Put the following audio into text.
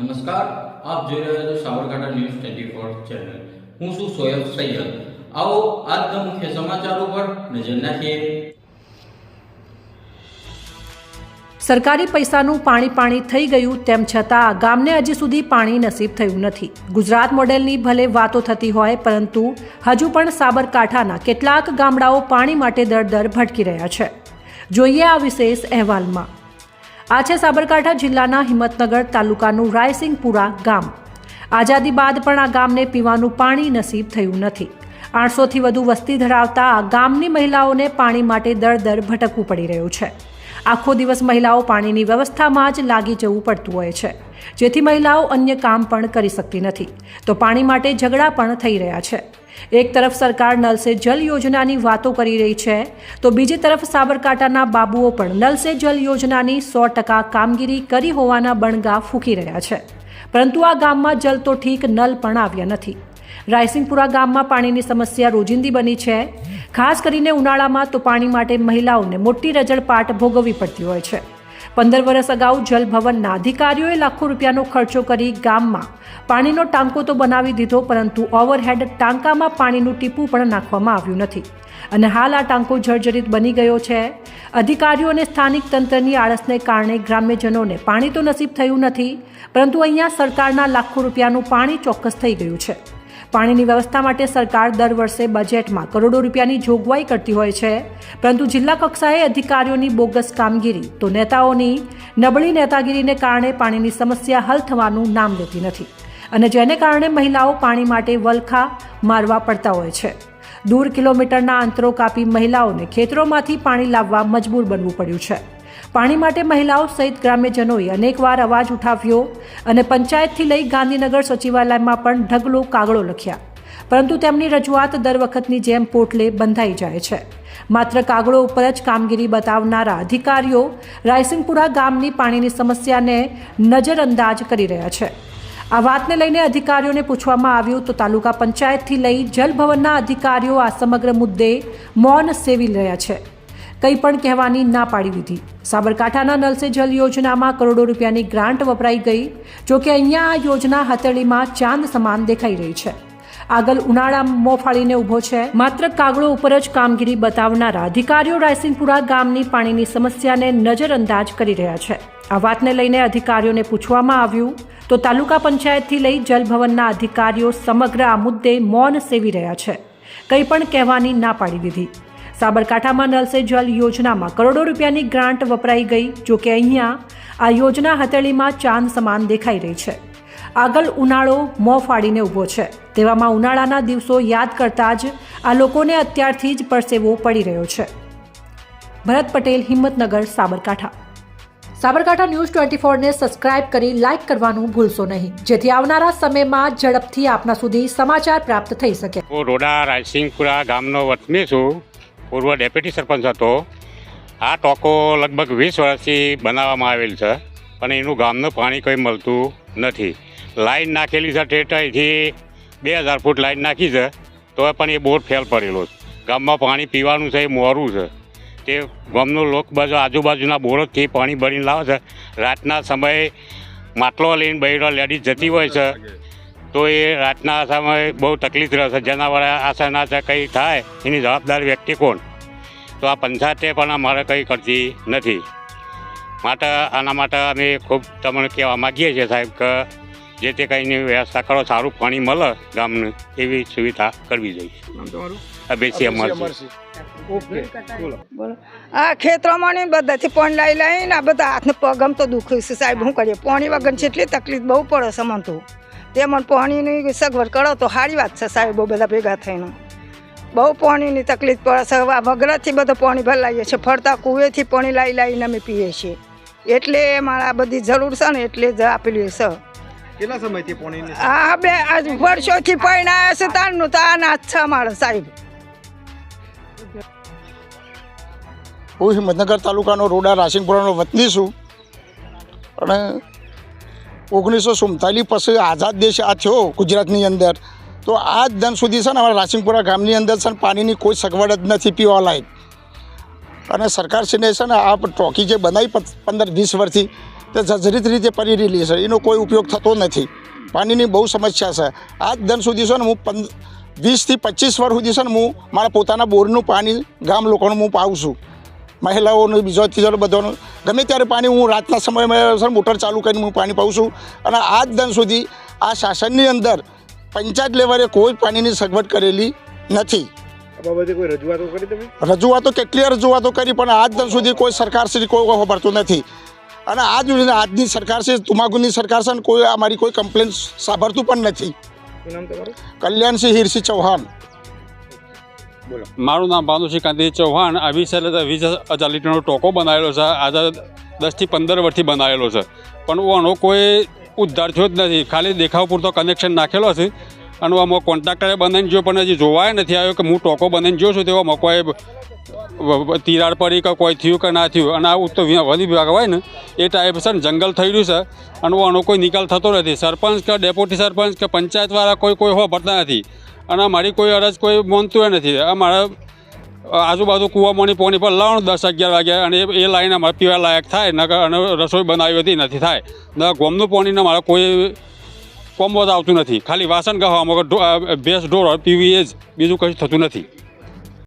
નમસ્કાર, આપ જોઈ રહ્યા છો Sabarkantha news twenty four channel. હું છું સોયબ સૈયદ. આવો આજના મુખ્ય સમાચારો પર નજર નાખીએ. સરકારી પૈસાનું પાણી પાણી થઈ ગયું તેમ છતાં ગામને હજી સુધી પાણી નસીબ થયું નથી. ગુજરાત મોડેલની ભલે વાતો થતી હોય, પરંતુ હજુ પણ સાબરકાંઠાના કેટલાક ગામડાઓ પાણી માટે દર દર ભટકી રહ્યા છે. જોઈએ આ વિશેષ અહેવાલમાં. આ છે સાબરકાંઠા જિલ્લાના હિંમતનગર તાલુકાનું રાયસિંગપુરા ગામ. આઝાદી બાદ પણ આ ગામને પીવાનું પાણી નસીબ થયું નથી. આઠસોથી વધુ વસ્તી ધરાવતા આ ગામની મહિલાઓને પાણી માટે દર દર ભટકવું પડી રહ્યું છે. આખો દિવસ મહિલાઓ પાણીની વ્યવસ્થામાં જ લાગી જવું પડતું હોય છે. જેથી મહિલાઓ અન્ય કામ પણ કરી શકતી નથી. તો પાણી માટે ઝઘડા પણ થઈ રહ્યા છે. એક તરફ સરકાર નલ સે જલ યોજનાની વાતો કરી રહી છે, તો બીજી તરફ સાબરકાંઠાના બાબુઓ પણ નલ સે જલ યોજનાની સો ટકા કામગીરી કરી હોવાના બણગા ફૂંકી રહ્યા છે. પરંતુ આ ગામમાં જલ તો ઠીક નલ પણ આવ્યા નથી. રાયસિંગપુરા ગામમાં પાણીની સમસ્યા રોજિંદી બની છે. ખાસ કરીને ઉનાળામાં તો પાણી માટે મહિલાઓને મોટી રજળપાટ ભોગવવી પડતી હોય છે. પંદર વર્ષ અગાઉ જલભવનના અધિકારીઓએ લાખો રૂપિયાનો ખર્ચો કરી ગામમાં પાણીનો ટાંકો તો બનાવી દીધો, પરંતુ ઓવરહેડ ટાંકામાં પાણીનું ટીપું પણ નાખવામાં આવ્યું નથી. અને હાલ આ ટાંકો જર્જરિત બની ગયો છે. અધિકારીઓ અને સ્થાનિક તંત્રની આળસને કારણે ગ્રામ્યજનોને પાણી તો નસીબ થયું નથી, પરંતુ અહીંયા સરકારના લાખો રૂપિયાનું પાણી ચોક્કસ થઈ ગયું છે. પાણીની વ્યવસ્થા માટે સરકાર દર વર્ષે બજેટમાં કરોડો રૂપિયાની જોગવાઈ કરતી હોય છે. પરંતુ જિલ્લા કક્ષાએ અધિકારીઓની બોગસ કામગીરી તો નેતાઓની નબળી નેતાગીરીને કારણે પાણીની સમસ્યા હલ થવાનું નામ લેતી નથી. અને જેને કારણે મહિલાઓ પાણી માટે વલખા મારવા પડતા હોય છે. દૂર કિલોમીટરના અંતરો કાપી મહિલાઓને ખેતરોમાંથી પાણી લાવવા મજબૂર બનવું પડ્યું છે. પાણી માટે મહિલાઓ સહિત ગ્રામ્યજનોએ અનેકવાર અવાજ ઉઠાવ્યો અને પંચાયતથી લઈ ગાંધીનગર સચિવાલયમાં પણ ઢગલો કાગળો લખ્યા. પરંતુ તેમની રજૂઆત દર વખતની જેમ પોટલે બંધાઈ જાય છે. માત્ર કાગળો ઉપર જ કામગીરી બતાવનારા અધિકારીઓ રાયસિંગપુરા ગામની પાણીની સમસ્યાને નજરઅંદાજ કરી રહ્યા છે. આ વાતને લઈને અધિકારીઓને પૂછવામાં આવ્યું તો તાલુકા પંચાયતથી લઈ જલભવનના અધિકારીઓ આ સમગ્ર મુદ્દે મૌન સેવી રહ્યા છે. કંઈ પણ કહેવાની ના પાડી દીધી. સાબરકાંઠાના નલ સે જલ યોજનામાં કરોડો રૂપિયાની ગ્રાન્ટ વપરાઈ ગઈ, જો કે અહીંયા આ યોજના હથેળીમાં ચાંદ સમાન દેખાઈ રહી છે. આગળ ઉનાળા મોફાળીને ઊભો છે. માત્ર કાગળો ઉપર જ કામગીરી બતાવનારા અધિકારીઓ રાયસિંગપુરા ગામની પાણીની સમસ્યાને નજરઅંદાજ કરી રહ્યા છે. આ વાતને લઈને અધિકારીઓને પૂછવામાં આવ્યું, તો તાલુકા પંચાયતથી લઈ જલભવનના અધિકારીઓ સમગ્ર આ મુદ્દે મૌન સેવી રહ્યા છે. કંઈ પણ કહેવાની ના પાડી દીધી. સાબરકાંઠામાં નલ સે જલ યોજનામાં કરોડો રૂપિયાની ગ્રાન્ટ વપરાઈ ગઈ, જો કે અહીંયા આ યોજના હથેળીમાં ચાંદ સમાન દેખાઈ રહી છે. આગળ ઉનાળો મોં ફાડીને ઊભો છે. તેવામાં ઉનાળાના દિવસો યાદ કરતા જ આ લોકોને અત્યારથી જ પરસેવો પડી રહ્યો છે. ભરત પટેલ, હિંમતનગર, સાબરકાંઠા. સાબરકાંઠા ન્યૂઝ ટ્વેન્ટી ફોરને સબસ્ક્રાઇબ કરી લાઇક કરવાનું ભૂલશો નહીં. જેથી આવનારા સમયમાં ઝડપથી આપના સુધી સમાચાર પ્રાપ્ત થઈ શકે. હું રોડા રાયસિંગપુરા ગામનો વતની છું. પૂર્વ ડેપ્યુટી સરપંચ હતો. આ ટોકો લગભગ વીસ વર્ષથી બનાવવામાં આવેલ છે, પણ એનું ગામનું પાણી કંઈ મળતું નથી. લાઈન નાખેલી છે, ટેટાઈથી બે હજાર ફૂટ લાઈન નાખી છે તો પણ એ બોર ફેલ પડેલો છે. ગામમાં પાણી પીવાનું છે, એ મોરું છે. તે ગામનું લોક બાજુ, આજુબાજુના બોરથી પાણી ભરીને લાવે છે. રાતના સમયે માટલો લઈને બૈરો લેડીઝ જતી હોય છે. તો એ રાતના સમયે બહુ તકલીફ રહેશે. છે જેના આશા ના કંઈ થાય એની જવાબદાર વ્યક્તિ કોણ? તો આ પંચાયતે પણ અમારે કંઈ કરતી નથી. માટે આના માટે અમે ખૂબ તમને કહેવા માગીએ છીએ સાહેબ કે જે તે કંઈની વ્યવસ્થા કરો સારું પાણી મળે ગામને એવી સુવિધા કરવી જોઈએ. અભેસી અમારે બોલો. આ ખેતરોમાં ને બધાથી પણ લઈ લઈને આ બધા હાથને પગમ તો દુખ્યું છે સાહેબ. શું કરીએ? પાણી વગર છે એટલી તકલીફ બહુ પડે છે મને તો. તે મને પાણીની સગવડ કરો તો સારી વાત છે સાહેબો બધા ભેગા થઈને. બહુ પાણીની તકલીફ પડે છે. આ વગરાથી બધું પાણી ભરાઈએ છીએ. ફરતા કુવેથી પાણી લાવી લાવીને અમે પીએ છીએ. એટલે મારા બધી જરૂર છે ને એટલે જ આપેલી છે. કેટલા સમયથી બે આજ વર્ષોથી પાણી આવ્યા છે. તારનું તો આ છે મારા સાહેબ. હું હિંમતનગર તાલુકાનો રોડા રાસિંગપુરાનો વતની છું. અને ઓગણીસો સુડતાલીસ પછી આઝાદ દેશ આ થયો ગુજરાતની અંદર. તો આ જ દન સુધી છે ને અમારા રાસિંગપુરા ગામની અંદર છે ને પાણીની કોઈ સગવડ જ નથી પીવા લાયક. અને સરકારશ્રીને છે ને આ ટોકી જે બનાવી પંદર, વીસ વર્ષથી તે જજરિત રીતે પડી રહેલી છે. એનો કોઈ ઉપયોગ થતો નથી. પાણીની બહુ સમસ્યા છે. આજ દિન સુધી છે ને હું પંદ, વીસથી પચીસ વર્ષ સુધી છે ને હું મારા પોતાના બોરનું પાણી ગામ લોકોનું હું પાઉં છું. મહિલાઓનું, બીજો ત્રીજો બધાનું ગમે ત્યારે પાણી હું રાતના સમયમાં સર મોટર ચાલુ કરીને હું પાણી પાઉં છું. અને આજ દિન સુધી આ શાસનની અંદર પંચાયત લેવલે કોઈ પાણીની સગવડ કરેલી નથી. રજૂઆતો કેટલી રજૂઆતો કરી પણ આજ દિન સુધી કોઈ સરકારશ્રી કોઈ ખબરતું નથી. અને આજ આજની સરકાર છે તુમાકુની સરકાર છે કોઈ અમારી કોઈ કમ્પ્લેન સાંભળતું પણ નથી. કલ્યાણસિંહ હિરસિંહ ચૌહાણ. મારું નામ ભાનુસિંહ કાંતિ ચૌહાણ. આ વીસ વીસ હજાર લીટરનો ટોકો બનાવેલો છે. આજે દસથી પંદર વર્ષથી બનાવેલો છે. પણ આનો કોઈ ઉદ્ધાર થયો જ નથી. ખાલી દેખાવ પૂરતો કનેક્શન નાખેલો છે. અને આમાં કોન્ટ્રાક્ટરે બનાવીને જો પણ હજી જોવાય નથી આવ્યો કે હું ટોકો બનાવીને જોઉં છું. તેવામાં કોઈ તિરાડ પડી કે કોઈ થયું કે ના થયું. અને આ ઉત્તર વન વિભાગ હોય ને, એ ટાઈપ છે ને, જંગલ થઈ રહ્યું છે. અને આનો કોઈ નિકાલ થતો નથી. સરપંચ કે ડેપ્યુટી સરપંચ કે પંચાયતવાળા કોઈ કોઈ હો ભરતા નથી. અને મારી કોઈ અરજ કોઈ માનતું નથી. આ મારા આજુબાજુ કૂવામાંની પોણી પર લાવણ દસ અગિયાર વાગ્યા અને એ- લાઈન અમારે પીવા લાયક થાય ન અને રસોઈ બનાવી હતી નથી થાય. ન ગોમનું પાણીને મારે કોઈ કોમો આવતું નથી. ખાલી વાસણ ગહવામાં ભેંસ ઢોર પીવી એ જ. બીજું કશું થતું નથી.